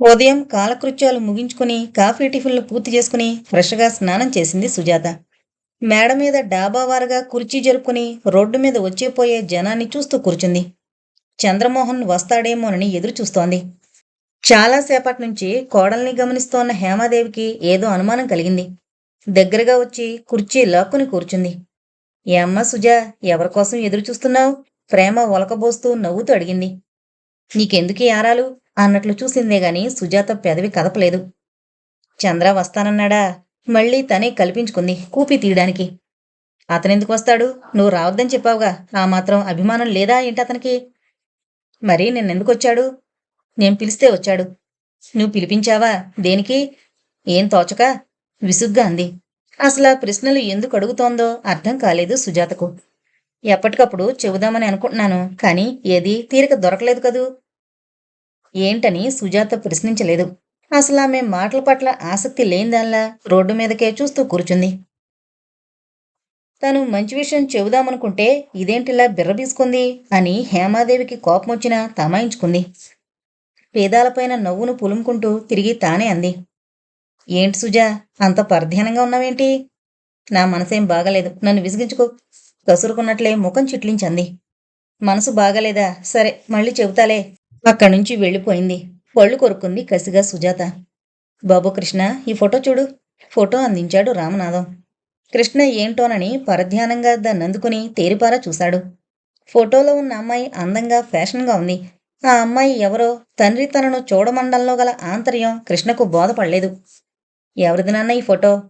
ఉదయం కాలకృత్యాలు ముగించుకుని కాఫీ టిఫిన్లు పూర్తి చేసుకుని ఫ్రెష్గా స్నానం చేసింది సుజాత. మేడ మీద డాబావారుగా కుర్చీ జరుపుకుని రోడ్డు మీద వచ్చేపోయే జనాన్ని చూస్తూ కూర్చుంది. చంద్రమోహన్ వస్తాడేమోనని ఎదురు చూస్తోంది. చాలాసేపటి నుంచి కోడల్ని గమనిస్తోన్న హేమాదేవికి ఏదో అనుమానం కలిగింది. దగ్గరగా వచ్చి కుర్చీ లాక్కుని కూర్చుంది. ఏమ్మ సుజా ఎవరికోసం ఎదురు చూస్తున్నావు? ప్రేమ ఒలకబోస్తూ నవ్వుతూ అడిగింది. నీకెందుకు ఈ ఆరాలు? అన్నట్లు చూసిందే గాని సుజాత పెదవి కదపలేదు. చంద్ర వస్తానన్నాడా? మళ్ళీ తనే కల్పించుకుంది కూపి తీయడానికి. అతనెందుకు వస్తాడు? నువ్వు రావద్దని చెప్పావుగా. ఆ మాత్రం అభిమానం లేదా ఏంటి అతనికి? మరి నిన్నెందుకు వచ్చాడు నేను పిలిస్తే వచ్చాడు. నువ్వు పిలిపించావా? దేనికి? ఏం తోచక? విసుగ్గా అంది. అసలు ఆ ప్రశ్నలు ఎందుకు అడుగుతోందో అర్థం కాలేదు సుజాతకు. ఎప్పటికప్పుడు చెబుదామని అనుకుంటున్నాను కానీ ఏది తీరిక దొరకలేదు కదూ? ఏంటని సుజాత ప్రశ్నించలేదు. అసలు ఆమె మాటల పట్ల ఆసక్తి లేనిదానిలా రోడ్డు మీదకే చూస్తూ కూర్చుంది. తను మంచి విషయం చెబుదామనుకుంటే ఇదేంటిలా బిర్రబీసుకుంది అని హేమాదేవికి కోపం వచ్చినా తమాయించుకుంది. పేదాలపైన నవ్వును పులుముకుంటూ తిరిగి తానే అంది. ఏంటి సుజా అంత పరధ్యానంగా ఉన్నావేంటి? నా మనసేం బాగలేదు. నన్ను విసిగించుకో. కసురుకున్నట్లే ముఖం చిట్లించంది. మనసు బాగలేదా? సరే మళ్ళీ చెబుతాలే. అక్కడి నుంచి వెళ్ళిపోయింది. పళ్ళు కొరుక్కుంది కసిగా సుజాత. బాబు కృష్ణ ఈ ఫోటో చూడు. ఫోటో అందించాడు రామనాథం. కృష్ణ ఏంటోనని పరధ్యానంగా దాన్ని అందుకుని తేరిపారా చూశాడు. ఫోటోలో ఉన్న అమ్మాయి అందంగా ఫ్యాషన్గా ఉంది. ఆ అమ్మాయి ఎవరో? తండ్రి తనను చూడమండంలో గల ఆంతర్యం కృష్ణకు బోధపడలేదు. ఎవరిది నాన్న ఈ ఫోటో?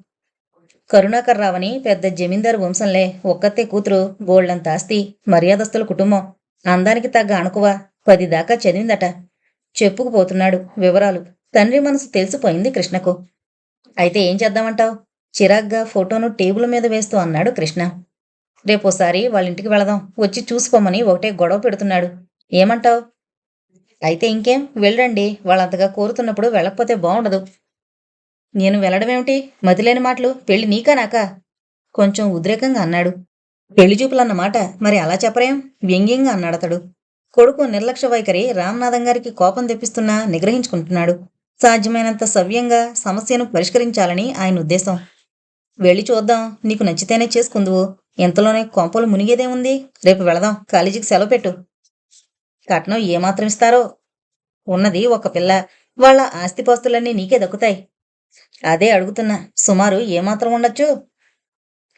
కరుణాకర్ రావని పెద్ద జమీందారు వంశంలే. ఒక్కతే కూతురు గోల్డంత ఆస్తి మర్యాదస్తుల కుటుంబం. అందానికి తగ్గ అణుకువ. పది దాకా చదివిందట చెప్పుకుపోతున్నాడు వివరాలు. తండ్రి మనసు తెలిసిపోయింది కృష్ణకు. అయితే ఏం చేద్దామంటావు? చిరాగ్గా ఫోటోను టేబుల్ మీద వేస్తూ అన్నాడు కృష్ణ. రేపోసారి వాళ్ళ ఇంటికి వెళదాం. వచ్చి చూసుకోమని ఒకటే గొడవ పెడుతున్నాడు. ఏమంటావు? అయితే ఇంకేం? వెళ్ళండి. వాళ్ళంతగా కోరుతున్నప్పుడు వెళ్ళకపోతే బాగుండదు నేను వెళ్ళడమేమిటి? మతిలేని మాటలు. పెళ్ళి నీకా నాకా? కొంచెం ఉద్రేకంగా అన్నాడు. పెళ్ళి చూపులన్నమాట. మరి అలా చెప్పరేం? వ్యంగ్యంగా అన్నాడతడు. కొడుకు నిర్లక్ష్య వైఖరి రామనాథం గారికి కోపం తెప్పిస్తున్నా నిగ్రహించుకుంటున్నాడు. సాధ్యమైనంత సవ్యంగా సమస్యను పరిష్కరించాలని ఆయన ఉద్దేశం. వెళ్ళి చూద్దాం నీకు నచ్చితేనే చేసుకుందువు. ఎంతలోనే కొంపలు మునిగేదేముంది రేపు వెళదాం కాలేజీకి సెలవు పెట్టు. కట్నం ఏమాత్రం ఇస్తారో? ఉన్నది ఒక పిల్ల. వాళ్ళ ఆస్తిపాస్తులన్నీ నీకే దక్కుతాయి. అదే అడుగుతున్నా సుమారు ఏమాత్రం ఉండొచ్చు?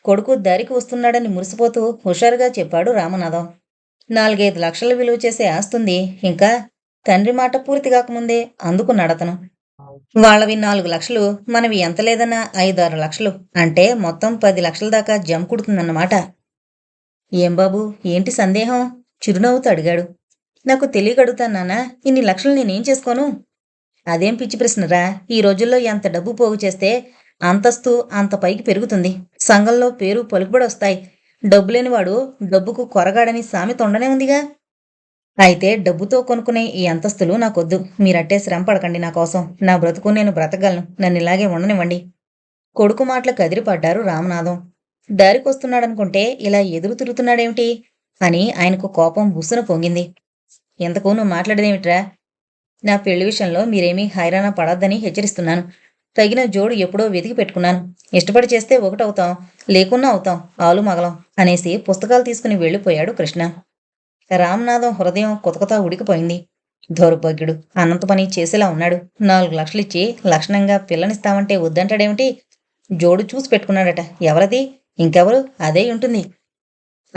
కొడుకు దారికి వస్తున్నాడని మురిసిపోతూ హుషారుగా చెప్పాడు రామనాథం. నాలుగైదు లక్షలు విలువ చేసే ఆస్తుంది. ఇంకా తండ్రి మాట పూర్తి కాకముందే అందుకున్నాడతను. వాళ్ళవి నాలుగు లక్షలు మనవి ఎంత లేదన్నా ఐదారు లక్షలు. అంటే మొత్తం పది లక్షల దాకా జమ కుడుతుందన్నమాట. ఏం బాబు ఏంటి సందేహం? చిరునవ్వుతో అడిగాడు. నాకు తెలియగడుగుతాను నాన్న. ఇన్ని లక్షలు నేనేం చేసుకోను? అదేం పిచ్చి ప్రశ్నరా? ఈ రోజుల్లో ఎంత డబ్బు పోగు చేస్తే అంతస్తు అంత పైకి పెరుగుతుంది. సంఘంలో పేరు పలుకుబడి వస్తాయి. డబ్బు లేనివాడు డబ్బుకు కొరగాడని సామెత ఉండనే ఉందిగా. అయితే డబ్బుతో కొనుక్కునే ఈ అంతస్తులు నాకొద్దు. మీరట్టే శ్రమ పడకండి నా కోసం. నా బ్రతుకు నేను బ్రతకగలను. నన్ను ఇలాగే ఉండనివ్వండి. కొడుకు మాటలకు అదిరిపడ్డారు రామనాథం. దారికొస్తున్నాడనుకుంటే ఇలా ఎదురు తిరుగుతున్నాడేమిటి? అని ఆయనకు కోపం బుస్సున పొంగింది. ఎంతకు నువ్వు మాట్లాడేదేమిట్రా? నా పెళ్ళి విషయంలో మీరేమీ హైరాణ పడొద్దని హెచ్చరిస్తున్నాను. తగిన జోడు ఎప్పుడో వెతికి పెట్టుకున్నాను. ఇష్టపడి చేస్తే ఒకటవుతాం లేకున్నా అవుతాం ఆలు మగలం అనేసి పుస్తకాలు తీసుకుని వెళ్ళిపోయాడు కృష్ణ. రామనాథం హృదయం కొతకొత ఉడికిపోయింది. దౌర్భాగ్యుడు అనంత పని చేసేలా ఉన్నాడు. నాలుగు లక్షలిచ్చి లక్షణంగా పిల్లనిస్తామంటే వద్దంటాడేమిటి? జోడు చూసి పెట్టుకున్నాడట. ఎవరది? ఇంకెవరు? అదే ఉంటుంది.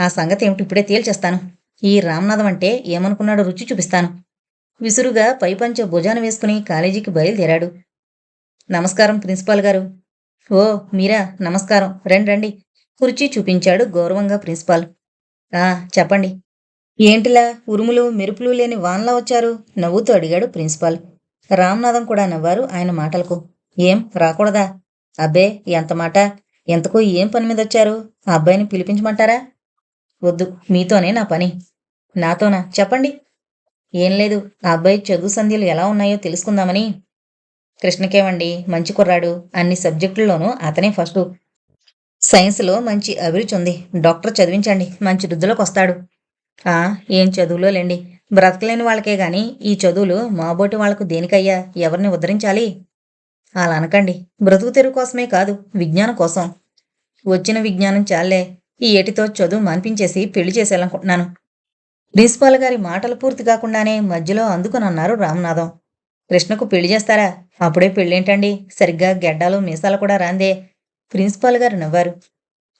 ఆ సంగతి ఏమిటి ఇప్పుడే తేల్చేస్తాను. ఈ రామనాథం అంటే ఏమనుకున్నాడో రుచి చూపిస్తాను. విసురుగా పైపంచ భుజాన వేసుకుని కాలేజీకి బయలుదేరాడు. నమస్కారం ప్రిన్సిపాల్ గారు. ఓ మీరా? నమస్కారం. రండి రండి. కుర్చీ చూపించాడు గౌరవంగా ప్రిన్సిపాల్. ఆ చెప్పండి. ఏంటిలా? ఉరుములు మెరుపులు లేని వాన్లా వచ్చారు? నవ్వుతూ అడిగాడు ప్రిన్సిపాల్. రామ్నాథం కూడా నవ్వారు ఆయన మాటలకు. ఏం రాకూడదా? అబ్బే ఎంత మాట? ఎంతకు ఏం పని మీద వచ్చారు? ఆ అబ్బాయిని పిలిపించమంటారా? వద్దు మీతోనే నా పని. నాతోనా? చెప్పండి. ఏం లేదు ఆ అబ్బాయి చదువు సంధ్యలు ఎలా ఉన్నాయో తెలుసుకుందామని. కృష్ణకేవండి మంచి కుర్రాడు. అన్ని సబ్జెక్టుల్లోనూ అతనే ఫస్ట్. సైన్స్లో మంచి అభిరుచి ఉంది. డాక్టర్ చదివించండి. మంచి వృద్ధులకు వస్తాడు ఏం చదువులో లేండి. బ్రతకలేని వాళ్ళకే గాని ఈ చదువులు మాబోటి వాళ్ళకు దేనికయ్యా? ఎవరిని ఉద్ధరించాలి? అలా అనకండి. బ్రతుకు తెరువు కోసమే కాదు విజ్ఞానం కోసం. వచ్చిన విజ్ఞానం చాలే ఈ ఏటితో చదువు మాన్పించేసి పెళ్ళి చేసేయాలనుకుంటున్నాను. ప్రిన్సిపాల్ గారి మాటలు పూర్తి కాకుండానే మధ్యలో అందుకునన్నారు రామనాథం. కృష్ణకు పెళ్ళి చేస్తారా? అప్పుడే పెళ్ళేంటండి? సరిగ్గా గెడ్డాలు మీసాలు కూడా రాందే. ప్రిన్సిపాల్ గారు నవ్వారు.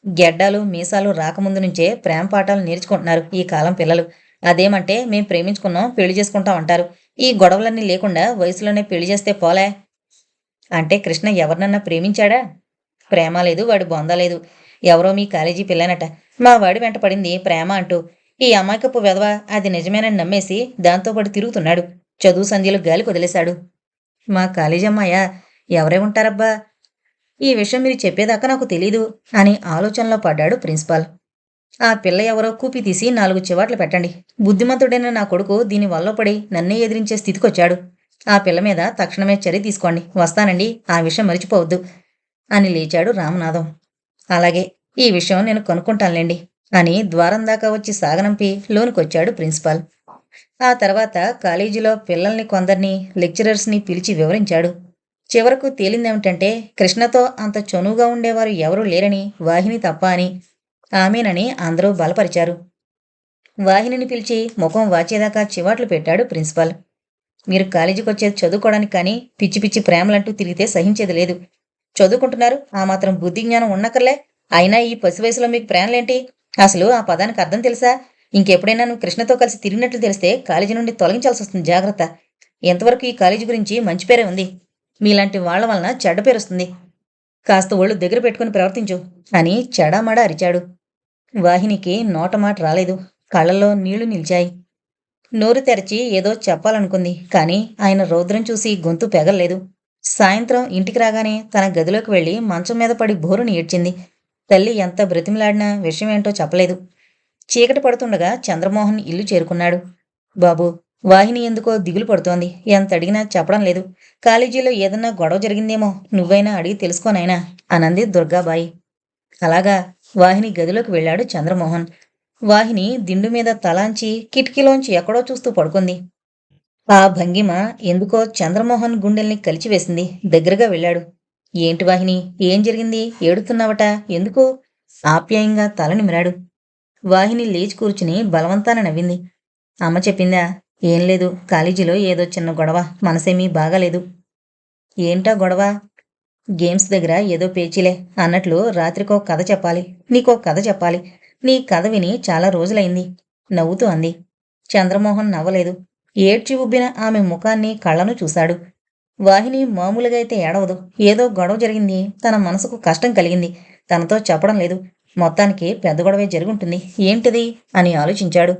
గెడ్డాలు మీసాలు రాకముందు నుంచే ప్రేమ పాఠాలు నేర్చుకుంటున్నారు ఈ కాలం పిల్లలు. అదేమంటే మేం ప్రేమించుకున్నాం పెళ్ళి చేసుకుంటాం అంటారు. ఈ గొడవలన్నీ లేకుండా వయసులోనే పెళ్ళి చేస్తే పోలే. అంటే కృష్ణ ఎవరినన్నా ప్రేమించాడా? ప్రేమ లేదు వాడు బొందలేదు ఎవరో మీ కాలేజీ పిల్లనట. మా వాడి వెంట పడింది ప్రేమ అంటూ. ఈ అమాయకపు వెధవ అది నిజమేనని నమ్మేసి దాంతో పాటు తిరుగుతున్నాడు. చదువు సంధ్యలు గాలి వదిలేశాడు మా కాలేజీ అమ్మాయ ఎవరై ఉంటారబ్బా? ఈ విషయం మీరు చెప్పేదాకా నాకు తెలీదు అని ఆలోచనలో పడ్డాడు ప్రిన్సిపాల్. ఆ పిల్ల ఎవరో కూపి తీసి నాలుగు చివాట్లు పెట్టండి. బుద్ధిమంతుడైన నా కొడుకు దీని వల్ల పడి నన్నే ఎదిరించే స్థితికొచ్చాడు. ఆ పిల్ల మీద తక్షణమే చర్య తీసుకోండి. వస్తానండి. ఆ విషయం మరిచిపోవద్దు అని లేచాడు రామనాథం. అలాగే ఈ విషయం నేను కనుక్కుంటానులేండి అని ద్వారం దాకా వచ్చి సాగనంపి లోనుకొచ్చాడు ప్రిన్సిపాల్. ఆ తర్వాత కాలేజీలో పిల్లల్ని కొందరిని లెక్చరర్స్ని పిలిచి వివరించాడు. చివరకు తేలిందేమిటంటే కృష్ణతో అంత చనువుగా ఉండేవారు ఎవరూ లేరని వాహిని తప్ప అని ఆమెనని అందరూ బలపరిచారు. వాహినిని పిలిచి ముఖం వాచేదాకా చివాట్లు పెట్టాడు ప్రిన్సిపాల్. మీరు కాలేజీకి వచ్చేది చదువుకోవడానికి కానీ పిచ్చి పిచ్చి ప్రేమలంటూ తిరిగితే సహించేది లేదు. చదువుకుంటున్నారు ఆ మాత్రం బుద్ధి జ్ఞానం ఉన్నకర్లే అయినా ఈ పసి వయసులో మీకు ప్రేమలేంటి? అసలు ఆ పదానికి అర్థం తెలుసా? ఇంకెప్పుడైనా నువ్వు కృష్ణతో కలిసి తిరిగినట్లు తెలిస్తే కాలేజీ నుండి తొలగించాల్సి వస్తుంది జాగ్రత్త. ఎంతవరకు ఈ కాలేజీ గురించి మంచి పేరే ఉంది. మీలాంటి వాళ్ళ వలన చెడ్డ పేరు వస్తుంది. కాస్త ఒళ్ళు దగ్గర పెట్టుకుని ప్రవర్తించు. అని చెడామడ అరిచాడు. వాహినికి నోట మాట రాలేదు. కళ్ళల్లో నీళ్ళు నిలిచాయి. నోరు తెరచి ఏదో చెప్పాలనుకుంది. కానీ ఆయన రౌద్రం చూసి గొంతు పెగలలేదు. సాయంత్రం ఇంటికి రాగానే తన గదిలోకి వెళ్ళి మంచం మీద పడి బోరుని ఏడ్చింది. తల్లి ఎంత బ్రతిమిలాడినా విషయం ఏంటో చెప్పలేదు. చీకటి పడుతుండగా చంద్రమోహన్ ఇల్లు చేరుకున్నాడు. బాబు వాహిని ఎందుకో దిగులు పడుతోంది. ఎంత అడిగినా చెప్పడం లేదు. కాలేజీలో ఏదన్నా గొడవ జరిగిందేమో నువ్వైనా అడిగి తెలుసుకోనైనా అనంది దుర్గాబాయి. అలాగా వాహిని గదిలోకి వెళ్ళాడు చంద్రమోహన్. వాహిని దిండు మీద తలాంచి కిటికీలోంచి ఎక్కడో చూస్తూ పడుకుంది. ఆ భంగిమ ఎందుకో చంద్రమోహన్ గుండెల్ని కలిచివేసింది. దగ్గరగా వెళ్ళాడు. ఏంటి వాహిని? ఏం జరిగింది? ఏడుతున్నావట ఎందుకు? ఆప్యాయంగా తల నిమిరాడు. వాహిని లేచి కూర్చుని బలవంతాన నవ్వింది. అమ్మ చెప్పిందా? ఏం లేదు కాలేజీలో ఏదో చిన్న గొడవ మనసేమీ బాగాలేదు. ఏంటా గొడవ? గేమ్స్ దగ్గర ఏదో పేచీలే అన్నట్లు రాత్రికో కథ చెప్పాలి నీకో కథ చెప్పాలి. నీ కథ విని చాలా రోజులైంది నవ్వుతూ అంది. చంద్రమోహన్ నవ్వలేదు. ఏడ్చి ఉబ్బిన ఆమె ముఖాన్ని కళ్ళను చూశాడు. వాహిని మామూలుగా అయితే ఏడవదు. ఏదో గొడవ జరిగింది తన మనసుకు కష్టం కలిగింది. తనతో చెప్పడం లేదు. మొత్తానికి పెద్ద గొడవే జరుగుంటుంది. ఏంటిది? అని ఆలోచించాడు.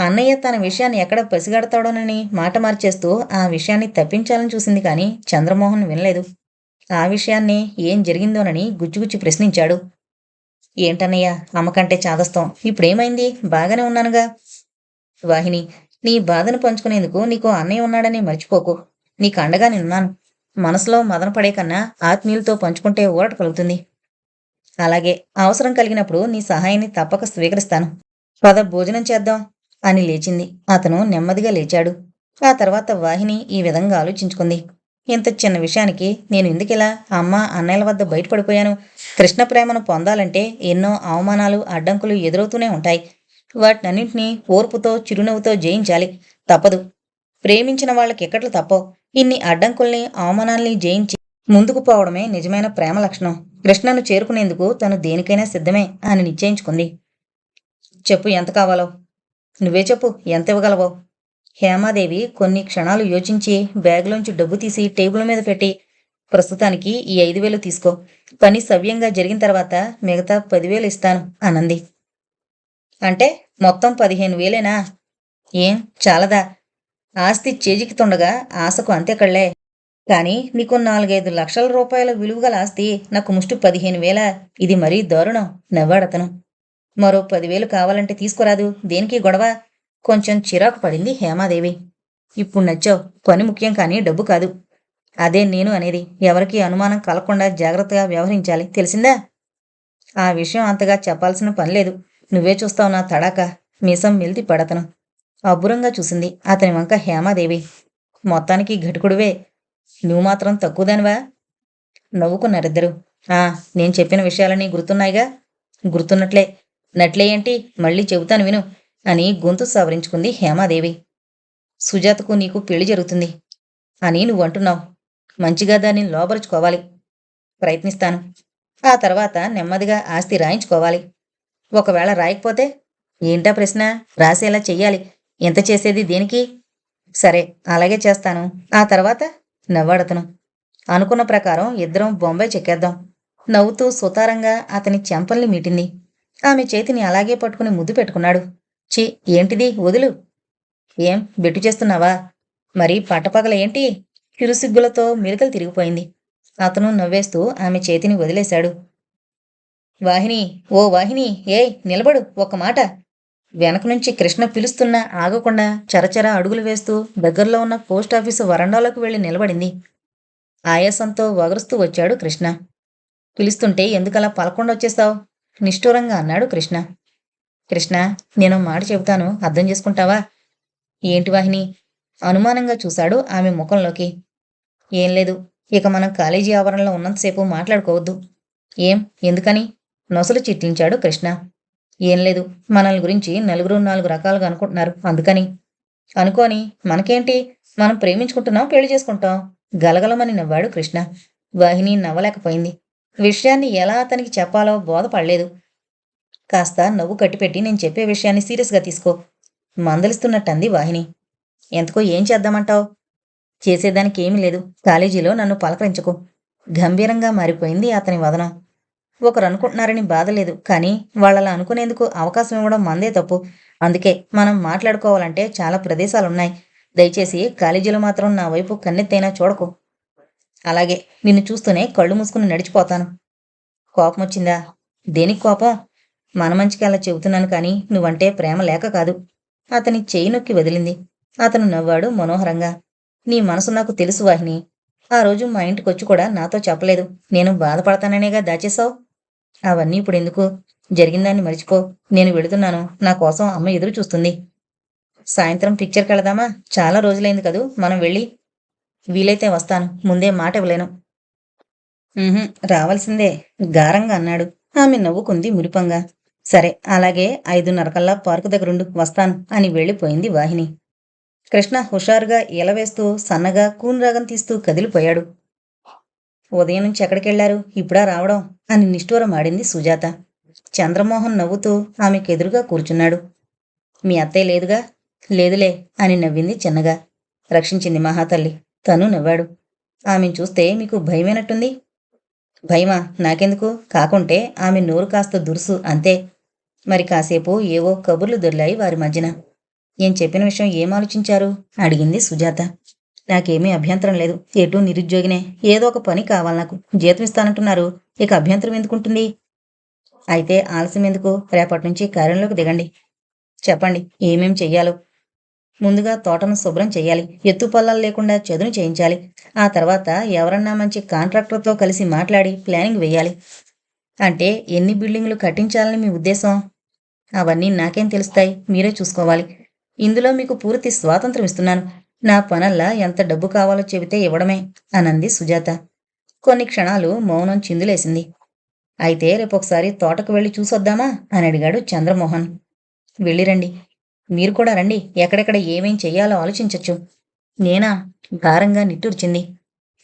అన్నయ్య తన విషయాన్ని ఎక్కడ పసిగడతాడోనని మాట మార్చేస్తూ ఆ విషయాన్ని తప్పించాలని చూసింది కానీ చంద్రమోహన్ వినలేదు. ఆ విషయాన్ని ఏం జరిగిందోనని గుచ్చిగుచ్చి ప్రశ్నించాడు. ఏంటన్నయ్య అమ్మకంటే చాదస్తాం. ఇప్పుడేమైంది? బాగానే ఉన్నానుగా. వాహిని నీ బాధను పంచుకునేందుకు నీకు అన్నయ్య ఉన్నాడని మర్చిపోకు. నీకు అండగా నేనున్నాను మనసులో మదన పడే కన్నా ఆత్మీయులతో పంచుకుంటే ఊరట కలుగుతుంది అలాగే అవసరం కలిగినప్పుడు నీ సహాయాన్ని తప్పక స్వీకరిస్తాను. పద భోజనం చేద్దాం అని లేచింది. అతను నెమ్మదిగా లేచాడు. ఆ తర్వాత వాహిని ఈ విధంగా ఆలోచించుకుంది. ఇంత చిన్న విషయానికి నేను ఎందుకిలా అమ్మ అన్నయ్యల వద్ద బయటపడిపోయాను? కృష్ణ ప్రేమను పొందాలంటే ఎన్నో అవమానాలు అడ్డంకులు ఎదురవుతూనే ఉంటాయి. వాటినన్నింటినీ ఓర్పుతో చిరునవ్వుతో జయించాలి. తప్పదు. ప్రేమించిన వాళ్ళకి ఎక్కట్లు తప్పవు. ఇన్ని అడ్డంకుల్ని అవమానాల్ని జయించి ముందుకు పోవడమే నిజమైన ప్రేమ లక్షణం. కృష్ణను చేరుకునేందుకు తను దేనికైనా సిద్ధమే అని నిశ్చయించుకుంది. చెప్పు ఎంత కావాలో? నువ్వే చెప్పు ఎంత ఇవ్వగలవో? హేమాదేవి కొన్ని క్షణాలు యోచించి బ్యాగ్లోంచి డబ్బు తీసి టేబుల్ మీద పెట్టి ప్రస్తుతానికి ఈ ఐదు వేలు తీసుకో. పని సవ్యంగా జరిగిన తర్వాత మిగతా పదివేలు ఇస్తాను అనంది. అంటే మొత్తం పదిహేను వేలేనా? ఏం చాలదా? ఆస్తి చేజికితుండగా ఆశకు అంతేకళ్ళే కానీ నీకు నాలుగైదు లక్షల రూపాయల విలువగల ఆస్తి నాకు ముష్టి పదిహేను వేల. ఇది మరీ దారుణం. నవ్వాడతను. మరో పదివేలు కావాలంటే తీసుకురాదు. దేనికి గొడవ? కొంచెం చిరాకు పడింది హేమాదేవి. ఇప్పుడు నచ్చావు. పని ముఖ్యం కానీ డబ్బు కాదు. అదే నేను అనేది. ఎవరికి అనుమానం కలగకుండా జాగ్రత్తగా వ్యవహరించాలి. తెలిసిందా? ఆ విషయం అంతగా చెప్పాల్సిన పని లేదు. నువ్వే చూస్తావు నా తడాక. మీసం మెలితి పడతను. అబ్బురంగా చూసింది. అతని వంక హేమాదేవి. మొత్తానికి ఘటుకుడువే. నువ్వు మాత్రం తక్కువదానివా నవ్వుకున్నారిద్దరు. ఆ నేను చెప్పిన విషయాలని గుర్తున్నాయిగా? గుర్తున్నట్లే. నట్లే ఏంటి? మళ్ళీ చెబుతాను విను అని గొంతు సవరించుకుంది హేమాదేవి. సుజాతకు నీకు పెళ్ళి జరుగుతుంది అని నువ్వు అంటున్నావు. మంచిగా దాన్ని లోపరుచుకోవాలి ప్రయత్నిస్తాను. ఆ తర్వాత నెమ్మదిగా ఆస్తి రాయించుకోవాలి. ఒకవేళ రాయకపోతే ఏంటా ప్రశ్న? రాసేలా చెయ్యాలి. ఎంత చేసేది దేనికి? సరే అలాగే చేస్తాను. ఆ తర్వాత నవ్వాడతను. అనుకున్న ప్రకారం ఇద్దరం బొంబాయి చెక్కేద్దాం. నవ్వుతూ సుతారంగా అతని చెంపల్ని మీటింది. ఆమె చేతిని అలాగే పట్టుకుని ముద్దు పెట్టుకున్నాడు. చి ఏంటిది? వదులు. ఏం బెట్టు చేస్తున్నావా? మరి పట్టపగల ఏంటి? చిరుసిగ్గులతో మిరకలు తిరిగిపోయింది. అతను నవ్వేస్తూ ఆమె చేతిని వదిలేశాడు. వాహిని ఓ వాహిని ఏయ్ నిలబడు ఒక్క మాట. వెనక నుంచి కృష్ణ పిలుస్తున్నా ఆగకుండా చరచర అడుగులు వేస్తూ దగ్గరలో ఉన్న పోస్టాఫీసు వరండాలోకి వెళ్ళి నిలబడింది. ఆయాసంతో వగరుస్తూ వచ్చాడు కృష్ణ. పిలుస్తుంటే ఎందుకలా పలకుండా వచ్చేస్తావు నిష్ఠూరంగా అన్నాడు కృష్ణ. కృష్ణ నేను మాట చెబుతాను. అర్థం చేసుకుంటావా? ఏంటి వాహిని? అనుమానంగా చూశాడు ఆమె ముఖంలోకి. ఏం లేదు. ఇక మనం కాలేజీ ఆవరణలో ఉన్నంతసేపు మాట్లాడుకోవద్దు. ఏం? ఎందుకని? నొసలు చిట్లించాడు కృష్ణ. ఏం లేదు. మనల్ని గురించి నలుగురు నాలుగు రకాలుగా అనుకుంటున్నారు. అందుకని అనుకోని మనకేంటి? మనం ప్రేమించుకుంటున్నాం పెళ్ళి చేసుకుంటాం. గలగలమని నవ్వాడు కృష్ణ. వాహిని నవ్వలేకపోయింది. విషయాన్ని ఎలా అతనికి చెప్పాలో బోధపడలేదు. కాస్త నవ్వు కట్టిపెట్టి నేను చెప్పే విషయాన్ని సీరియస్గా తీసుకో. మందలిస్తున్నట్టంది వాహిని. ఎంతకో ఏం చేద్దామంటావు? చేసేదానికి ఏమీ లేదు. కాలేజీలో నన్ను పలకరించకు. గంభీరంగా మారిపోయింది అతని వదనం. ఒకరు అనుకుంటున్నారని బాధ లేదు. కానీ వాళ్ళలా అనుకునేందుకు అవకాశం ఇవ్వడం మందే తప్పు. అందుకే మనం మాట్లాడుకోవాలంటే చాలా ప్రదేశాలున్నాయి. దయచేసి కాలేజీలో మాత్రం నా వైపు కన్నెత్తైనా చూడకు. అలాగే నిన్ను చూస్తూనే కళ్ళు మూసుకుని నడిచిపోతాను. కోపం వచ్చిందా? దేనికి కోపం? మన మంచికి అలా చెబుతున్నాను కానీ నువ్వంటే ప్రేమ లేక కాదు. అతని చెయ్యి నొక్కి వదిలింది. అతను నవ్వాడు మనోహరంగా. నీ మనసు నాకు తెలుసు వాహిని. ఆ రోజు మా ఇంటికి వచ్చి కూడా నాతో చెప్పలేదు. నేను బాధపడతాననేగా దాచేశావు? అవన్నీ ఇప్పుడు ఎందుకు? జరిగిందాన్ని మర్చిపో. నేను వెళుతున్నాను. నా కోసం అమ్మ ఎదురు చూస్తుంది. సాయంత్రం పిక్చర్కి వెళదామా చాలా రోజులైంది కదూ. మనం వెళ్ళి వీలైతే వస్తాను. ముందే మాట ఇవ్వలేను. రావాల్సిందే. గారంగా అన్నాడు. ఆమె నవ్వుకుంది మురిపంగా. సరే అలాగే ఐదున్నరకల్లా పార్కు దగ్గరుండు. వస్తాను అని వెళ్ళిపోయింది వాహిని. కృష్ణ హుషారుగా ఈలవేస్తూ సన్నగా కూన్రాగం తీస్తూ కదిలిపోయాడు. ఉదయం నుంచి ఎక్కడికెళ్ళారు? ఇప్పుడా రావడం? అని నిష్ఠూరం ఆడింది సుజాత. చంద్రమోహన్ నవ్వుతూ ఆమెకెదురుగా కూర్చున్నాడు. మీ అత్తయ్య లేదుగా? లేదులే అని నవ్వింది చిన్నగా. రక్షించింది మహాతల్లి. తను నవ్వాడు. ఆమెను చూస్తే మీకు భయమేనట్టుంది? భయమా? నాకెందుకు? కాకుంటే ఆమె నోరు కాస్త దురుసు అంతే. మరి కాసేపు ఏవో కబుర్లు దొర్లాయి వారి మధ్యన. ఏం చెప్పిన విషయం ఏం ఆలోచించారు? అడిగింది సుజాత. నాకేమీ అభ్యంతరం లేదు. ఎటు నిరుద్యోగినే. ఏదో ఒక పని కావాలి నాకు. జీతం ఇస్తానంటున్నారు. ఇక అభ్యంతరం ఎందుకుంటుంది? అయితే ఆలస్యం ఎందుకు? రేపటి నుంచి కార్యంలోకి దిగండి. చెప్పండి ఏమేం చెయ్యాలో? ముందుగా తోటను శుభ్రం చేయాలి ఎత్తు పల్లాలు లేకుండా చదును చేయించాలి. ఆ తర్వాత ఎవరన్నా మంచి కాంట్రాక్టర్తో కలిసి మాట్లాడి ప్లానింగ్ వేయాలి. అంటే ఎన్ని బిల్డింగ్లు కట్టించాలని మీ ఉద్దేశం? అవన్నీ నాకేం తెలుస్తాయి. మీరే చూసుకోవాలి. ఇందులో మీకు పూర్తి స్వాతంత్రం ఇస్తున్నాను. నా పనల్లా ఎంత డబ్బు కావాలో చెబితే ఇవ్వడమే అనంది సుజాత. కొన్ని క్షణాలు మౌనం చిందులేసింది. అయితే రేపొకసారి తోటకు వెళ్ళి చూసొద్దామా? అని అడిగాడు చంద్రమోహన్. వెళ్ళిరండి. మీరు కూడా రండి. ఎక్కడెక్కడ ఏమేం చెయ్యాలో ఆలోచించచ్చు. నేనా? భారంగా నిట్టూర్చింది.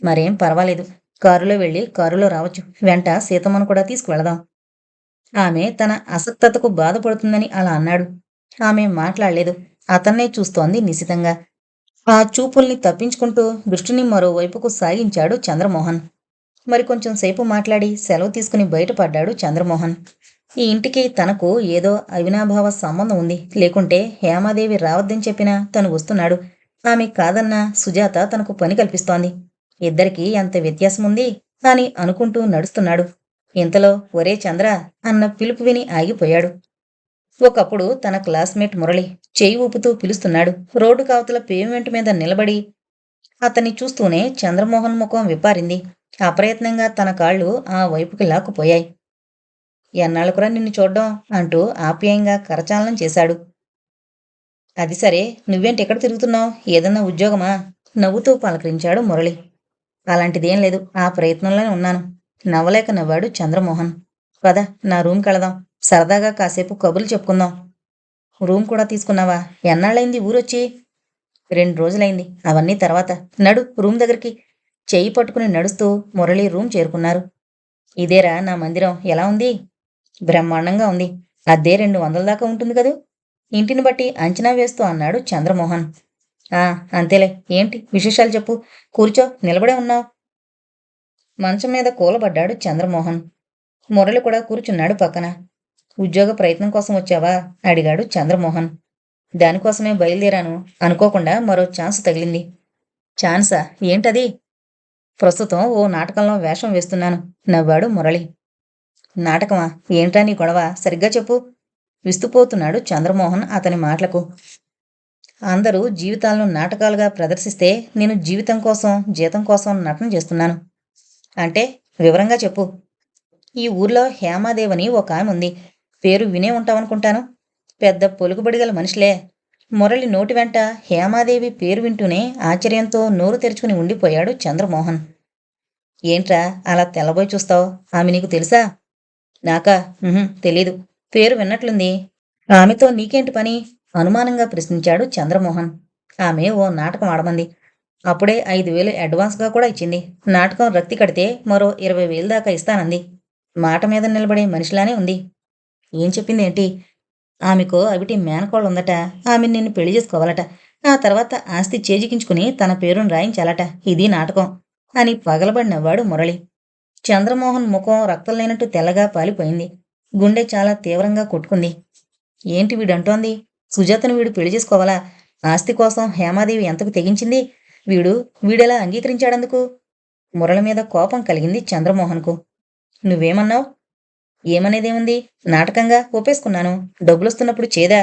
మరేం పర్వాలేదు. కారులో వెళ్ళి కారులో రావచ్చు. వెంట సీతమ్మను కూడా తీసుకువెళదాం. ఆమె తన అసక్తతకు బాధపడుతుందని అలా అన్నాడు. ఆమె మాట్లాడలేదు. అతన్నే చూస్తోంది నిశితంగా. ఆ చూపుల్ని తప్పించుకుంటూ దృష్టిని మరోవైపుకు సాగించాడు చంద్రమోహన్. మరి కొంచెం సేపు మాట్లాడి సెలవు తీసుకుని బయటపడ్డాడు చంద్రమోహన్. ఈ ఇంటికి తనకు ఏదో అవినాభావ సంబంధం ఉంది. లేకుంటే హేమాదేవి రావద్దని చెప్పినా తను వస్తున్నాడు. ఆమె కాదన్న సుజాత తనకు పని కల్పిస్తోంది. ఇద్దరికీ ఎంత వ్యత్యాసం ఉంది అని అనుకుంటూ నడుస్తున్నాడు. ఇంతలో ఒరే చంద్ర అన్న పిలుపు విని ఆగిపోయాడు. ఒకప్పుడు తన క్లాస్మేట్ మురళి చేయి ఊపుతూ పిలుస్తున్నాడు. రోడ్డు కావతల పేమెంట్ మీద నిలబడి అతన్ని చూస్తూనే చంద్రమోహన్ ముఖం విప్పారింది. అప్రయత్నంగా తన కాళ్ళు ఆ వైపుకి లాక్కుపోయాయి. ఎన్నాళ్ళకురా నిన్ను చూడ్డం అంటూ ఆప్యాయంగా కరచాలనం చేశాడు. అది సరే నువ్వేంటి ఎక్కడ తిరుగుతున్నావు? ఏదన్నా ఉద్యోగమా? నవ్వుతూ పలకరించాడు మురళి. అలాంటిదేం లేదు ఆ ప్రయత్నంలోనే ఉన్నాను. నవ్వలేక నవ్వాడు చంద్రమోహన్. పద నా రూమ్కి వెళదాం. సరదాగా కాసేపు కబుర్లు చెప్పుకుందాం. రూమ్ కూడా తీసుకున్నావా? ఎన్నాళ్ళైంది ఊరొచ్చి? రెండు రోజులైంది. అవన్నీ తర్వాత. నడు రూమ్ దగ్గరికి. చెయ్యి పట్టుకుని నడుస్తూ మురళి రూమ్ చేరుకున్నారు. ఇదేరా నా మందిరం. ఎలా ఉంది? బ్రహ్మాండంగా ఉంది. అద్దే రెండు వందల దాకా ఉంటుంది కదూ? ఇంటిని బట్టి అంచనా వేస్తూ అన్నాడు చంద్రమోహన్. ఆ అంతేలే. ఏంటి? విశేషాలు చెప్పు. కూర్చో. నిలబడే ఉన్నావు. మంచం మీద కూలబడ్డాడు చంద్రమోహన్. మురళి కూడా కూర్చున్నాడు పక్కన. ఉద్యోగ ప్రయత్నం కోసం వచ్చావా? అడిగాడు చంద్రమోహన్. దానికోసమే బయలుదేరాను. అనుకోకుండా మరో ఛాన్స్ తగిలింది. ఛాన్సా? ఏంటది? ప్రస్తుతం ఓ నాటకంలో వేషం వేస్తున్నాను నవ్వాడు మురళి. నాటకమా? ఏంట్రా నీ గొడవ? సరిగ్గా చెప్పు. విస్తుపోతున్నాడు చంద్రమోహన్ అతని మాటలకు. అందరూ జీవితాలను నాటకాలుగా ప్రదర్శిస్తే నేను జీవితం కోసం జీతం కోసం నటన చేస్తున్నాను. అంటే వివరంగా చెప్పు. ఈ ఊర్లో హేమాదేవని ఒక ఆమె ఉంది. పేరు వినే ఉంటావనుకుంటాను. పెద్ద పొలుగుబడి గల మనిషిలే. మురళి నోటి వెంట హేమాదేవి పేరు వింటూనే ఆశ్చర్యంతో నోరు తెరుచుకుని ఉండిపోయాడు చంద్రమోహన్. ఏంట్రా అలా తెల్లబోయి చూస్తావు? ఆమె నీకు తెలుసా? నాకా? తెలీదు. పేరు విన్నట్లుంది. ఆమెతో నీకేంటి పని? అనుమానంగా ప్రశ్నించాడు చంద్రమోహన్. ఆమె ఓ నాటకం ఆడమంది. అప్పుడే ఐదు వేలు అడ్వాన్స్గా కూడా ఇచ్చింది. నాటకం రక్తి కడితే మరో ఇరవై వేలు దాకా ఇస్తానంది. మాట మీద నిలబడే మనిషిలానే ఉంది. ఏం చెప్పింది ఏంటి ఆమెకు అవిటి మేనకోళ్ళు ఉందట ఆమె నిన్ను పెళ్ళి చేసుకోవాలట. ఆ తర్వాత ఆస్తి చేజికించుకుని తన పేరును రాయించాలట. ఇది నాటకం. అని పగలబడినవాడు మురళి. చంద్రమోహన్ ముఖం రక్తం లేనట్టు తెల్లగా పాలిపోయింది. గుండె చాలా తీవ్రంగా కొట్టుకుంది. ఏంటి వీడంటోంది? సుజాతను వీడు పెళ్ళి చేసుకోవాలా? ఆస్తి కోసం హేమాదేవి ఎంతకు తెగించింది? వీడు వీడెలా అంగీకరించాడందుకు? మురళి మీద కోపం కలిగింది చంద్రమోహన్కు. నువ్వేమన్నావు? ఏమనేదేముంది? నాటకంగా ఒప్పేసుకున్నాను. డబ్బులొస్తున్నప్పుడు చేదా?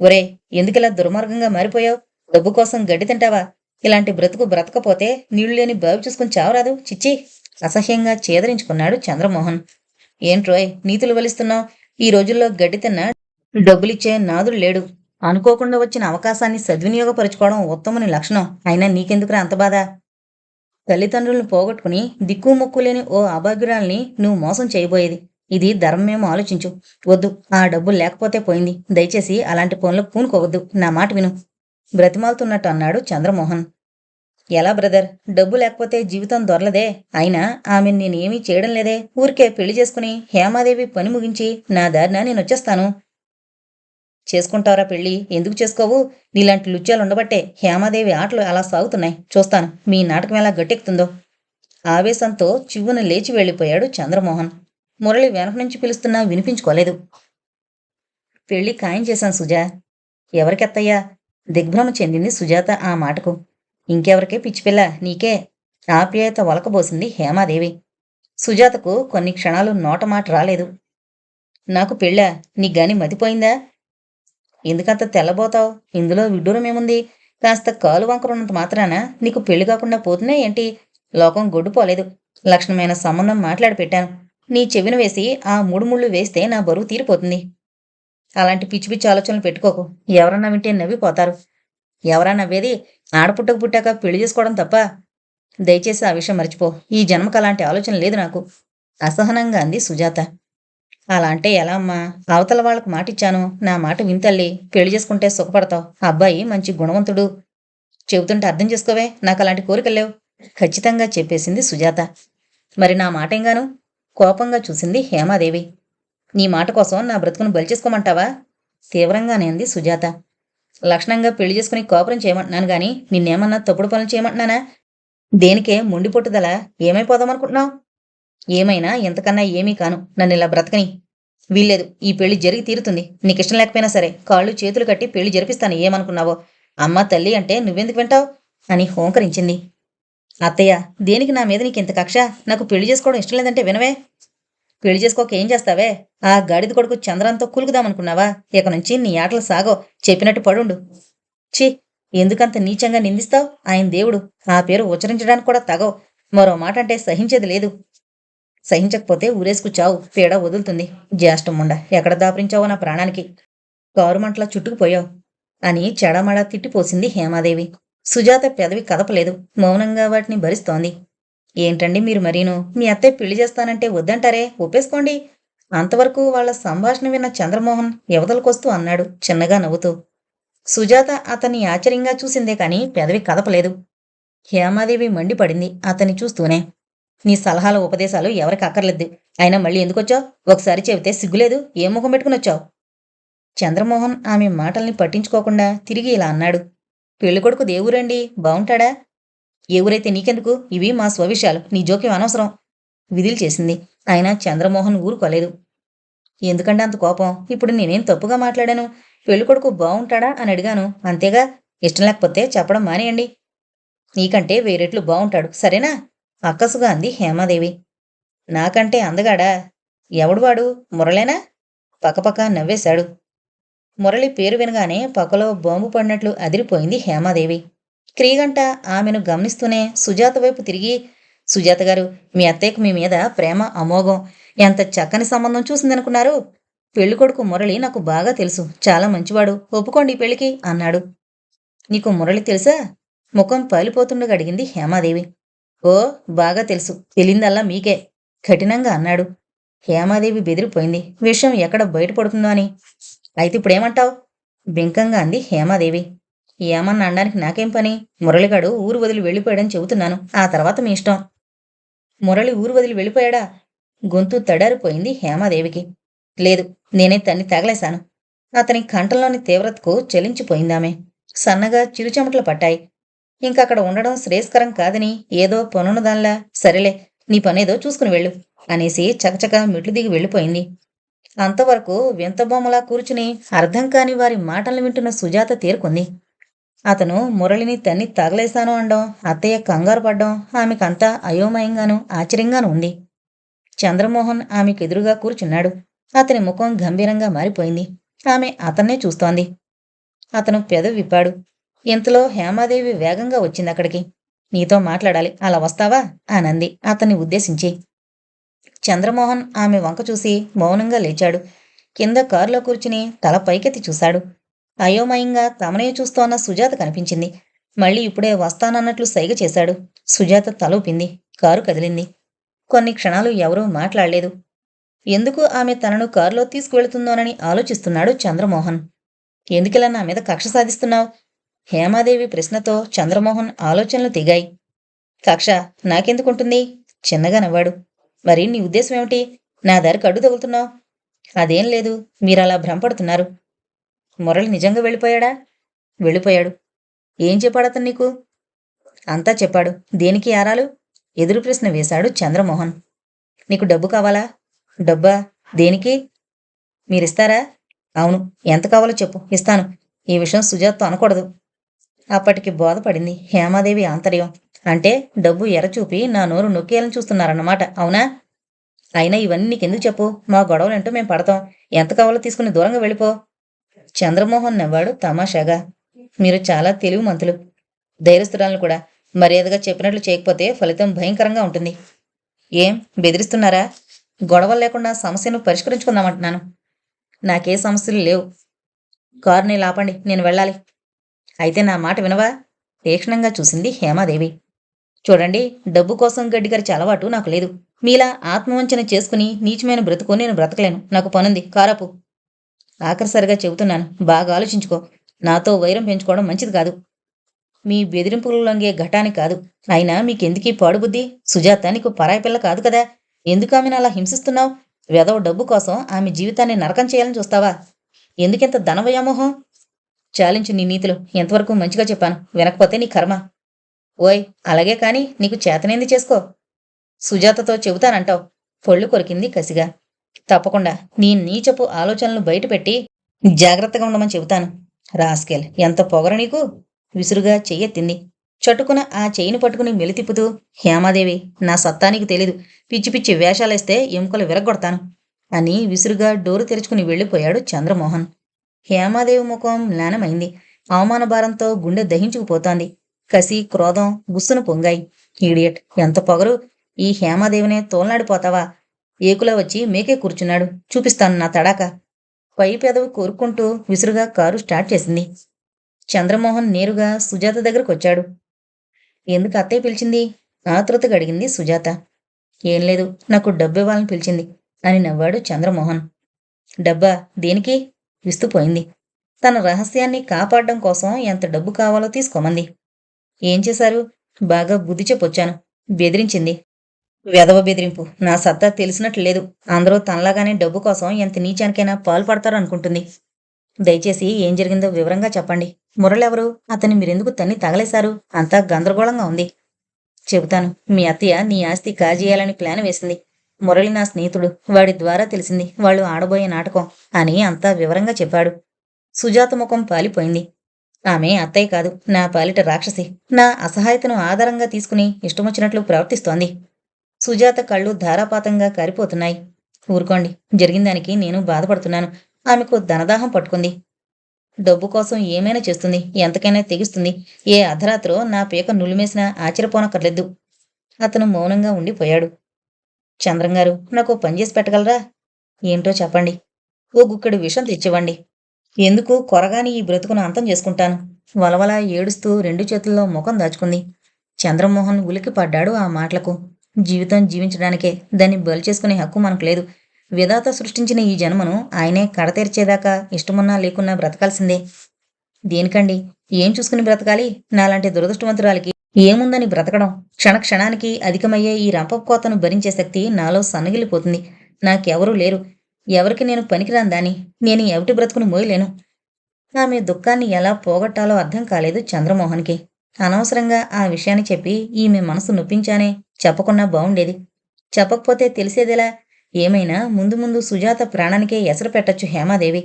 ఒరే ఎందుకిలా దుర్మార్గంగా మారిపోయావు? డబ్బు కోసం గడ్డి తింటావా? ఇలాంటి బ్రతుకు బ్రతకపోతే నీళ్ళు లేని బావి చూసుకుని చావరాదు చిచ్చి. అసహ్యంగా చేదరించుకున్నాడు చంద్రమోహన్. ఏంట్రోయ్ నీతులు వలిస్తున్నావు? ఈ రోజుల్లో గడ్డి తిన్న డబ్బులిచ్చే నాదుడు లేడు. అనుకోకుండా వచ్చిన అవకాశాన్ని సద్వినియోగపరుచుకోవడం ఉత్తముని లక్షణం. అయినా నీకెందుకురా అంత బాధ? తల్లిదండ్రులను పోగొట్టుకుని దిక్కుమొక్కు లేని ఓ అభాగ్యురాల్ని నువ్వు మోసం చేయబోయేది. ఇది ధర్మమేమో ఆలోచించు. వద్దు ఆ డబ్బు లేకపోతే పోయింది. దయచేసి అలాంటి పనులకు పూనుకోవద్దు. నా మాట విను. బ్రతిమాలుతున్నట్టు అన్నాడు చంద్రమోహన్. ఎలా బ్రదర్? డబ్బు లేకపోతే జీవితం దొరలదే. అయినా ఆమె నేనేమీ చేయడం లేదే. ఊరికే పెళ్ళి చేసుకుని హేమాదేవి పని ముగించి నా దారిన నేను వచ్చేస్తాను. చేసుకుంటారా పెళ్ళి. ఎందుకు చేసుకోవు? నీలాంటి లుచ్చాలు ఉండబట్టే హేమాదేవి ఆటలు అలా సాగుతున్నాయి. చూస్తాను. మీ నాటకం ఎలా గట్టెక్కుతుందో. ఆవేశంతో చివ్వున లేచి వెళ్ళిపోయాడు చంద్రమోహన్. మురళి వెనక నుంచి పిలుస్తున్నా వినిపించుకోలేదు. పెళ్ళి ఖాయం చేశాను సుజా. ఎవరికెత్తయ్యా? దిగ్భ్రమ చెందింది సుజాత ఆ మాటకు. ఇంకెవరికే పిచ్చిపిల్ల నీకే. ఆప్యాయత వలకబోసింది హేమాదేవి. సుజాతకు కొన్ని క్షణాలు నోట మాట రాలేదు. నాకు పెళ్ళా? నీకు గాని మతిపోయిందా? ఎందుకంత తెల్లబోతావు? ఇందులో విడ్డూరమేముంది? కాస్త కాలు వంకరున్నంత మాత్రాన నీకు పెళ్ళి కాకుండా పోతున్నా ఏంటి? లోకం గొడ్డుపోలేదు. లక్షణమైన సంబంధం మాట్లాడి పెట్టాను నీ చెవిన వేసి ఆ మూడు ముళ్ళు వేస్తే నా బరువు తీరిపోతుంది. అలాంటి పిచ్చి పిచ్చి ఆలోచనలు పెట్టుకోకు. ఎవరన్నా వింటే నవ్విపోతారు. ఎవరా నవ్వేది? ఆడపుట్టకు పుట్టాక పెళ్ళి చేసుకోవడం తప్ప. దయచేసి ఆ విషయం మర్చిపో. ఈ జన్మకు అలాంటి ఆలోచన లేదు నాకు. అసహనంగా అంది సుజాత. అలా అంటే ఎలా అమ్మా? అవతల వాళ్ళకు మాటిచ్చాను. నా మాట వింతల్లి పెళ్ళి చేసుకుంటే సుఖపడతావు. అబ్బాయి మంచి గుణవంతుడు. చెబుతుంటే అర్థం చేసుకోవే. నాకు అలాంటి కోరిక లేవు. ఖచ్చితంగా చెప్పేసింది సుజాత. మరి నా మాట మాటేంగాను కోపంగా చూసింది హేమాదేవి. నీ మాట కోసం నా బ్రతుకును బలి చేసుకోమంటావా? తీవ్రంగానే అంది సుజాత. లక్షణంగా పెళ్ళి చేసుకుని కోపరం చేయమంటున్నాను గాని నిన్నేమన్నా తప్పుడు పనులు చేయమంటున్నానా? దేనికే ముండి పొట్టుదల? ఏమైపోదామనుకుంటున్నావు? ఏమైనా ఎంతకన్నా ఏమీ కాను. నన్ను ఇలా బ్రతకని. వీల్లేదు ఈ పెళ్ళి జరిగి తీరుతుంది. నీకు ఇష్టం లేకపోయినా సరే కాళ్ళు చేతులు కట్టి పెళ్ళి జరిపిస్తాను. ఏమనుకున్నావో? అమ్మ తల్లి అంటే నువ్వెందుకు వింటావు? అని హోంకరించింది. అత్తయ్య దేనికి నా మీద నీకు ఇంత కక్ష? నాకు పెళ్ళి చేసుకోవడం ఇష్టం లేదంటే వినవే. పెళ్ళి చేసుకోక ఏం చేస్తావే? ఆ గాడిద కొడుకు చంద్రంతో కూలుకుదామనుకున్నావా? ఇక నుంచి నీ ఆటలు సాగో చెప్పినట్టు పడుండు. ఛీ ఎందుకంత నీచంగా నిందిస్తావు? ఆయన దేవుడు. ఆ పేరు ఉచ్చరించడానికి కూడా తగవు. మరో మాట అంటే సహించేది లేదు. సహించకపోతే ఊరేసుకు చావు. పీడ వదులుతుంది. జ్యేష్ఠముండ ఎక్కడ దాపరించావో నా ప్రాణానికి. కారుమంటలా చుట్టుకుపోయావు. అని చెడమడ తిట్టిపోసింది హేమాదేవి. సుజాత పెదవి కదపలేదు. మౌనంగా వాటిని భరిస్తోంది. ఏంటండి మీరు మరీను? మీ అత్తయ్య పెళ్ళి చేస్తానంటే వద్దంటారే? ఒప్పేసుకోండి. అంతవరకు వాళ్ళ సంభాషణ విన్న చంద్రమోహన్ యువతలకొస్తూ అన్నాడు చిన్నగా నవ్వుతూ. సుజాత అతన్ని ఆశ్చర్యంగా చూసిందే కానీ పెదవి కదపలేదు. హేమాదేవి మండిపడింది అతన్ని చూస్తూనే. నీ సలహాల ఉపదేశాలు ఎవరికి అక్కర్లేదు. అయినా మళ్ళీ ఎందుకొచ్చావు? ఒకసారి చెబితే సిగ్గులేదు. ఏ ముఖం పెట్టుకుని వచ్చావు చంద్రమోహన్ ఆమె మాటల్ని పట్టించుకోకుండా తిరిగి ఇలా అన్నాడు. పెళ్ళికొడుకు దేవురండి బావుంటాడా? ఎవరైతే నీకెందుకు? ఇవి మా స్వవిషయాలు నీ జోక్యం అనవసరం. విధులు చేసింది. ఆయన చంద్రమోహన్ ఊరుకోలేదు ఎందుకంటే అంత కోపం? ఇప్పుడు నేనేం తప్పుగా మాట్లాడాను? పెళ్ళికొడుకు బావుంటాడా అని అడిగాను. అంతేగా? ఇష్టం లేకపోతే చెప్పడం మానేయండి. నీకంటే వేరేట్లు బావుంటాడు. సరేనా? అక్కసుగా అంది హేమాదేవి. నాకంటే అందగాడా? ఎవడు వాడు? మురళేనా? పక్కపక్క నవ్వేశాడు. మురళి పేరు వినగానే పక్కలో బాంబు పడినట్లు అదిరిపోయింది హేమాదేవి. క్రీగంట ఆమెను గమనిస్తూనే సుజాత వైపు తిరిగి సుజాత గారు మీ అత్తయ్యకు మీ మీద ప్రేమ అమోఘం ఎంత చక్కని సంబంధం చూసిందనుకున్నారు? పెళ్ళికొడుకు మురళి నాకు బాగా తెలుసు చాలా మంచివాడు ఒప్పుకోండి ఈ పెళ్ళికి అన్నాడు. నీకు మురళి తెలుసా? ముఖం పాలిపోతుండగా అడిగింది హేమాదేవి. ఓ బాగా తెలుసు తెలిందల్లా మీకే కఠినంగా అన్నాడు. హేమాదేవి బెదిరిపోయింది. విషయం ఎక్కడ బయటపడుతుందో అని. అయితే ఇప్పుడేమంటావు? బింకంగా అంది హేమాదేవి. ఏమన్నా అనడానికి నాకేం పని? మురళిగాడు ఊరు వదిలి వెళ్ళిపోయాడని చెబుతున్నాను. ఆ తర్వాత మీ ఇష్టం. మురళి ఊరు వదిలి వెళ్ళిపోయాడా? గొంతు తడారిపోయింది హేమాదేవికి. లేదు నేనే తన్ని తగలేశాను. అతని కంఠంలోని తీవ్రతకు చలించిపోయిందామె. సన్నగా చిరుచెమటలు పట్టాయి. ఇంకక్కడ ఉండడం శ్రేయస్కరం కాదని ఏదో పనును దానిలా సరేలే నీ పనేదో చూసుకుని వెళ్ళు అనేసి చకచక మెట్లు దిగి వెళ్ళిపోయింది. అంతవరకు వింత బొమ్మలా కూర్చుని అర్థం కాని వారి మాటలు వింటున్న సుజాత తేరుకుంది. అతను మురళిని తన్ని తగలేశాను అనడం అత్తయ్య కంగారు పడ్డం ఆమెకంతా అయోమయంగాను ఆశ్చర్యంగాను ఉంది. చంద్రమోహన్ ఆమెకు ఎదురుగా కూర్చున్నాడు. అతని ముఖం గంభీరంగా మారిపోయింది. ఆమె అతన్నే చూస్తోంది. అతను పెదవి విప్పాడు. ఇంతలో హేమాదేవి వేగంగా వచ్చింది అక్కడికి నీతో మాట్లాడాలి అలా వస్తావా? అనంది అతన్ని ఉద్దేశించి. చంద్రమోహన్ ఆమె వంక చూసి మౌనంగా లేచాడు. కింద కారులో కూర్చుని తల పైకెత్తి చూశాడు. అయోమయంగా తమనే చూస్తోన్న సుజాత కనిపించింది. మళ్ళీ ఇప్పుడే వస్తానన్నట్లు సైగ చేశాడు. సుజాత తలూపింది కారు కదిలింది. కొన్ని క్షణాలు ఎవరూ మాట్లాడలేదు. ఎందుకు ఆమె తనను కారులో తీసుకువెళుతుందోనని ఆలోచిస్తున్నాడు చంద్రమోహన్. ఎందుకిలా నా మీద కక్ష సాధిస్తున్నావు? హేమాదేవి ప్రశ్నతో చంద్రమోహన్ ఆలోచనలు దిగాయి కక్ష నాకెందుకుంటుంది? చిన్నగా నవ్వాడు. మరి నీ ఉద్దేశం ఏమిటి? నా దారికి అడ్డు తగులుతున్నావు. అదేం లేదు మీరలా భ్రమపడుతున్నారు. మురళి నిజంగా వెళ్ళిపోయాడా? వెళ్ళిపోయాడు. ఏం చెప్పాడు అతను నీకు? అంతా చెప్పాడు. దేనికి ఆరాలు? ఎదురు ప్రశ్న వేశాడు చంద్రమోహన్. నీకు డబ్బు కావాలా? డబ్బా? దేనికి? మీరిస్తారా? అవును ఎంత కావాలో చెప్పు. ఇస్తాను. ఈ విషయం సుజాత్తో అనకూడదు. అప్పటికి బోధపడింది హేమాదేవి ఆంతర్యం. అంటే డబ్బు ఎరచూపి నా నోరు నొక్కేయాలని చూస్తున్నారన్నమాట. అవునా? అయినా ఇవన్నీ నీకెందుకు చెప్పు? మా గొడవలంటూ మేం పడతాం. ఎంత కావాలో తీసుకుని దూరంగా వెళ్ళిపో. చంద్రమోహన్ నవ్వాడు తమాషాగా. మీరు చాలా తెలివి మంతులు. ధైర్యస్తురాలను కూడా. మర్యాదగా చెప్పినట్లు చేయకపోతే ఫలితం భయంకరంగా ఉంటుంది. ఏం? బెదిరిస్తున్నారా? గొడవలు లేకుండా సమస్యను పరిష్కరించుకుందామంటున్నాను. నాకే సమస్యలు లేవు. కారుని లాపండి. నేను వెళ్ళాలి. అయితే నా మాట వినవా? తీక్షణంగా చూసింది హేమాదేవి. చూడండి డబ్బు కోసం గడ్డి గారి అలవాటు నాకు లేదు. మీలా ఆత్మవంచన చేసుకుని నీచమైన బ్రతుకు నేను బ్రతకలేను. నాకు పనుంది. కారపు. ఆఖరిసరిగా చెబుతున్నాను. బాగా ఆలోచించుకో. నాతో వైరం పెంచుకోవడం మంచిది కాదు. మీ బెదిరింపులు లొంగే ఘటానికి కాదు. అయినా మీకెందుకీ పాడుబుద్ధి? సుజాత నీకు పరాయి పిల్ల కాదు కదా. ఎందుకు ఆమెను అలా హింసిస్తున్నావు? వెదవ డబ్బు కోసం ఆమె జీవితాన్ని నరకం చేయాలని చూస్తావా? ఎందుకింత ధనవ్యామోహం చాలించు నీ నీతులు. ఎంతవరకు మంచిగా చెప్పాను. వినకపోతే నీ కర్మ. ఓయ్ అలాగే కాని నీకు చేతనేంది చేసుకో? సుజాతతో చెబుతానంటావు. పొళ్ళు కొరికింది కసిగా. తప్పకుండా నీ నీచపు ఆలోచనలు బయటపెట్టి జాగ్రత్తగా ఉండమని చెబుతాను. రాస్కెల్ ఎంత పొగరు నీకు? విసురుగా చెయ్యెత్తింది చటుకున ఆ చెయ్యిని పట్టుకుని మెలితిప్పుతూ హేమాదేవి నా సత్తానికి తెలీదు. పిచ్చి పిచ్చి వేషాలేస్తే ఎముకలు విరగొడతాను అని విసురుగా డోరు తెరుచుకుని వెళ్ళిపోయాడు చంద్రమోహన్. హేమాదేవి ముఖం మ్లానమైంది. అవమాన భారంతో గుండె దహించుకుపోతోంది. కసి క్రోధం గుస్సును పొంగాయి. ఈడియట్ ఎంత పొగరు? ఈ హేమాదేవినే తోలనాడిపోతావా? ఏకులా వచ్చి మేకే కూర్చున్నాడు. చూపిస్తాను నా తడాక. పై పెదవి కోరుకుంటూ విసురుగా కారు స్టార్ట్ చేసింది. చంద్రమోహన్ నేరుగా సుజాత దగ్గరకు వచ్చాడు ఎందుకు అత్తయ్య పిలిచింది? ఆతృతగా అడిగింది సుజాత. ఏం లేదు నాకు డబ్బు ఇవ్వాలని పిలిచింది అని నవ్వాడు చంద్రమోహన్. డబ్బా దేనికి? విస్తుపోయింది. తన రహస్యాన్ని కాపాడడం కోసం ఎంత డబ్బు కావాలో తీసుకోమంది. ఏం చేశారు? బాగా బుద్ధి చెప్పొచ్చాను బెదిరించింది. వెధవ బెదిరింపు. నా సత్తా తెలిసినట్లు లేదు. అందరూ తనలాగానే డబ్బు కోసం ఎంత నీచానికైనా పాల్పడతారు అనుకుంటుంది. దయచేసి ఏం జరిగిందో వివరంగా చెప్పండి. మురళెవరు? అతన్ని మీరెందుకు తన్ని తగలేశారు? అంతా గందరగోళంగా ఉంది. చెబుతాను. మీ అత్తయ్య నీ ఆస్తి కాజేయాలని ప్లాన్ వేసింది. మురళి నా స్నేహితుడు. వాడి ద్వారా తెలిసింది. వాళ్ళు ఆడబోయే నాటకం అని అంతా వివరంగా చెప్పాడు. సుజాత ముఖం పాలిపోయింది. ఆమె అత్తయ్య కాదు నా పాలిట రాక్షసి. నా అసహాయతను ఆధారంగా తీసుకుని ఇష్టమొచ్చినట్లు ప్రవర్తిస్తోంది. సుజాత కళ్ళు ధారాపాతంగా కారిపోతున్నాయి. ఊరుకోండి జరిగిన దానికి నేను బాధపడుతున్నాను. ఆమెకు ధనదాహం పట్టుకుంది. డబ్బు కోసం ఏమైనా చేస్తుంది ఎంతకైనా తెగిస్తుంది. ఏ అర్ధరాత్రో నా పీక నులిమేసినా ఆశ్చర్యపోనక్కర్లేదు. అతను మౌనంగా ఉండిపోయాడు. చంద్రంగారు నాకు పనిచేసి పెట్టగలరా? ఏంటో చెప్పండి. ఓ గుక్కడు విషం తెచ్చివ్వండి. ఎందుకు కొరగాని ఈ బ్రతుకును అంతం చేసుకుంటాను? వలవల ఏడుస్తూ రెండు చేతుల్లో ముఖం దాచుకుంది. చంద్రమోహన్ ఉలికి పడ్డాడు ఆ మాటలకు. జీవితం జీవించడానికే దాన్ని బలి చేసుకునే హక్కు మనకు లేదు విధాత సృష్టించిన ఈ జన్మను ఆయనే కడతెరిచేదాకా ఇష్టమున్నా లేకున్నా బ్రతకాల్సిందే. దేనికండి? ఏం చూసుకుని బ్రతకాలి? నాలాంటి దురదృష్టవంతురాలికి ఏముందని బ్రతకడం? క్షణ క్షణానికి అధికమయ్యే ఈ రంపకోతను భరించే శక్తి నాలో సన్నగిలిపోతుంది నాకెవరూ లేరు. ఎవరికి నేను పనికిరాను దాన్ని? నేను ఎవటి బ్రతుకును మోయలేను. ఆమె దుఃఖాన్ని ఎలా పోగొట్టాలో అర్థం కాలేదు చంద్రమోహన్కి. అనవసరంగా ఆ విషయాన్ని చెప్పి ఈమె మనసు నొప్పించానే చెప్పకుండా బావుండేది. చెప్పకపోతే తెలిసేదెలా? ఏమైనా ముందు ముందు సుజాత ప్రాణానికే ఎసరు పెట్టొచ్చు హేమాదేవి.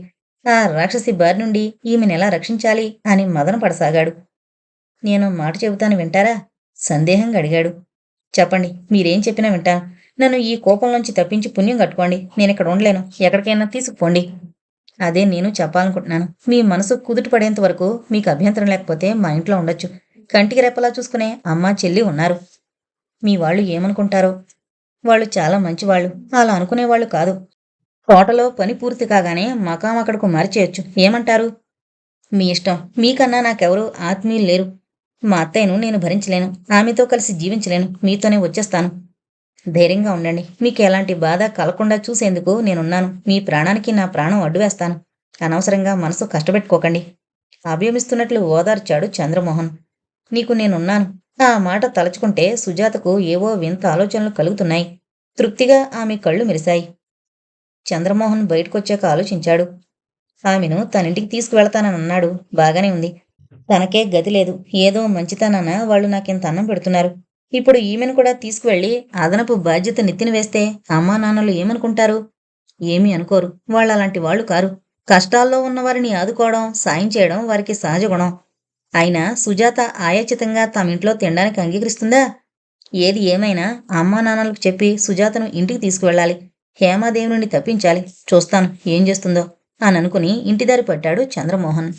ఆ రాక్షసి బారి నుండి ఈమెనెలా రక్షించాలి అని మదన పడసాగాడు. నేను మాట చెబుతాను వింటారా? సందేహంగా అడిగాడు. చెప్పండి మీరేం చెప్పినా వింటాను నన్ను ఈ కోపంలోంచి తప్పించి పుణ్యం కట్టుకోండి. నేను ఇక్కడ ఉండలేను. ఎక్కడికైనా తీసుకుపోండి. అదే నేను చెప్పాలనుకుంటున్నాను. మీ మనసు కుదుట పడేంత వరకు మీకు అభ్యంతరం లేకపోతే మా ఇంట్లో ఉండొచ్చు. కంటికి రెప్పలా చూసుకునే అమ్మ చెల్లి ఉన్నారు. మీ వాళ్ళు ఏమనుకుంటారో? వాళ్ళు చాలా మంచివాళ్ళు. అలా అనుకునేవాళ్ళు కాదు. తోటలో పని పూర్తి కాగానే మకాం అక్కడకు మార్చేయొచ్చు. ఏమంటారు? మీ ఇష్టం. మీకన్నా నాకెవరూ ఆత్మీయులు లేరు. మా అత్తయ్యను నేను భరించలేను. ఆమెతో కలిసి జీవించలేను. మీతోనే వచ్చేస్తాను. ధైర్యంగా ఉండండి. మీకు ఎలాంటి బాధ కలగకుండా చూసేందుకు నేనున్నాను. మీ ప్రాణానికి నా ప్రాణం అడ్డువేస్తాను అనవసరంగా మనసు కష్టపెట్టుకోకండి. అభ్యమిస్తున్నట్లు ఓదార్చాడు చంద్రమోహన్. నీకు నేనున్నాను. ఆ మాట తలచుకుంటే సుజాతకు ఏవో వింత ఆలోచనలు కలుగుతున్నాయి. తృప్తిగా ఆమె కళ్ళు మెరిశాయి. చంద్రమోహన్ బయటకొచ్చాక ఆలోచించాడు. ఆమెను తనింటికి తీసుకువెళతానన్నాడు. బాగానే ఉంది. తనకే గది లేదు. ఏదో మంచితనాన వాళ్ళు నాకింత అన్నం పెడుతున్నారు. ఇప్పుడు ఈమెను కూడా తీసుకువెళ్ళి అదనపు బాధ్యత నెత్తిన వేస్తే అమ్మా నాన్నలు ఏమనుకుంటారు? ఏమీ అనుకోరు. వాళ్ళు అలాంటి వాళ్ళు కారు. కష్టాల్లో ఉన్న వారిని ఆదుకోవడం సాయం చేయడం వారికి సహజ గుణం. అయినా సుజాత ఆయాచితంగా తమ ఇంట్లో తినడానికి అంగీకరిస్తుందా? ఏది ఏమైనా అమ్మా నాన్నలకు చెప్పి సుజాతను ఇంటికి తీసుకువెళ్ళాలి. హేమాదేవి నుండి తప్పించాలి. చూస్తాను ఏం చేస్తుందో అని అనుకుని ఇంటిదారి పట్టాడు చంద్రమోహన్.